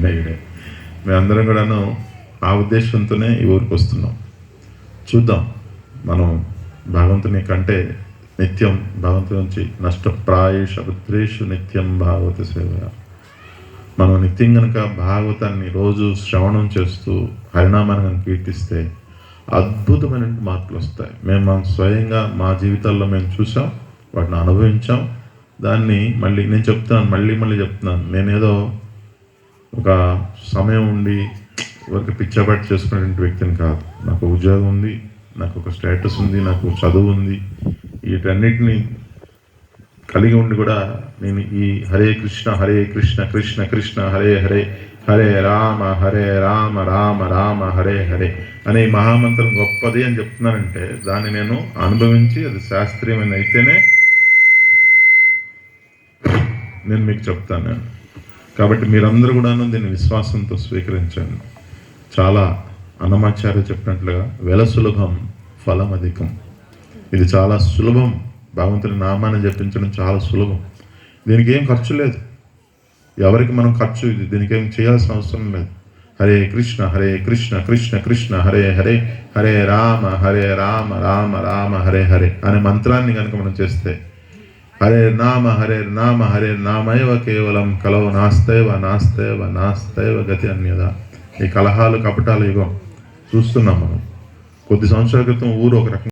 మేము మేమందరం కూడాను ఆ ఉద్దేశంతోనే ఈ ఊరికి వస్తున్నాం. చూద్దాం మనం భగవంతుని కంటే నిత్యం భగవంతుని నుంచి నష్టప్రాయుష పుత్రేషు నిత్యం భాగవత సేవ మనం నిత్యం కనుక భాగవతాన్ని రోజు శ్రవణం చేస్తూ హరినామాన్ని కనుక కీర్తిస్తే అద్భుతమైన మార్పులు వస్తాయి. మేము మనం స్వయంగా మా జీవితాల్లో మేము చూసాం వాటిని అనుభవించాం. దాన్ని మళ్ళీ నేను చెప్తున్నాను మళ్ళీ మళ్ళీ చెప్తున్నాను. నేనేదో ఒక సమయం ఉండి ఎవరికి పిచ్చబాటు చేసుకునేటువంటి వ్యక్తిని కాదు. నాకు ఉద్యోగం ఉంది నాకు ఒక స్టేటస్ ఉంది నాకు చదువు ఉంది. వీటన్నిటిని కలిగి ఉండి కూడా నేను ఈ హరే కృష్ణ హరే కృష్ణ కృష్ణ కృష్ణ హరే హరే హరే రామ హరే రామ రామ రామ హరే హరే అనే ఈ మహామంత్రం గొప్పది అని చెప్తున్నానంటే దాన్ని నేను అనుభవించి అది శాస్త్రీయమైన అయితేనే నేను మీకు చెప్తాను. నేను కాబట్టి మీరందరూ కూడాను దీన్ని విశ్వాసంతో స్వీకరించండి. చాలా అన్నమాచార్య చెప్పినట్లుగా వెల సులభం ఫలం అధికం. ఇది చాలా సులభం. భగవంతుని నామాన్ని జపించడం చాలా సులభం. దీనికి ఏం ఖర్చు లేదు. ఎవరికి మనం ఖర్చు ఇది? దీనికి ఏం చేయాల్సిన అవసరం లేదు. హరే కృష్ణ హరే కృష్ణ కృష్ణ కృష్ణ హరే హరే హరే రామ హరే రామ రామ రామ హరే హరే అనే మంత్రాన్ని కనుక మనం చేస్తే హరే నామ హరే నామ హరే నామైవ కేవలం కలవ నాస్తేవ నాస్తేవ నాస్తేవ గతి అన్యద. ఈ కలహాలు కపటాలు యుగం. చూస్తున్నాం మనం. కొద్ది సంవత్సరాల క్రితం ఊరు ఒక రకంగా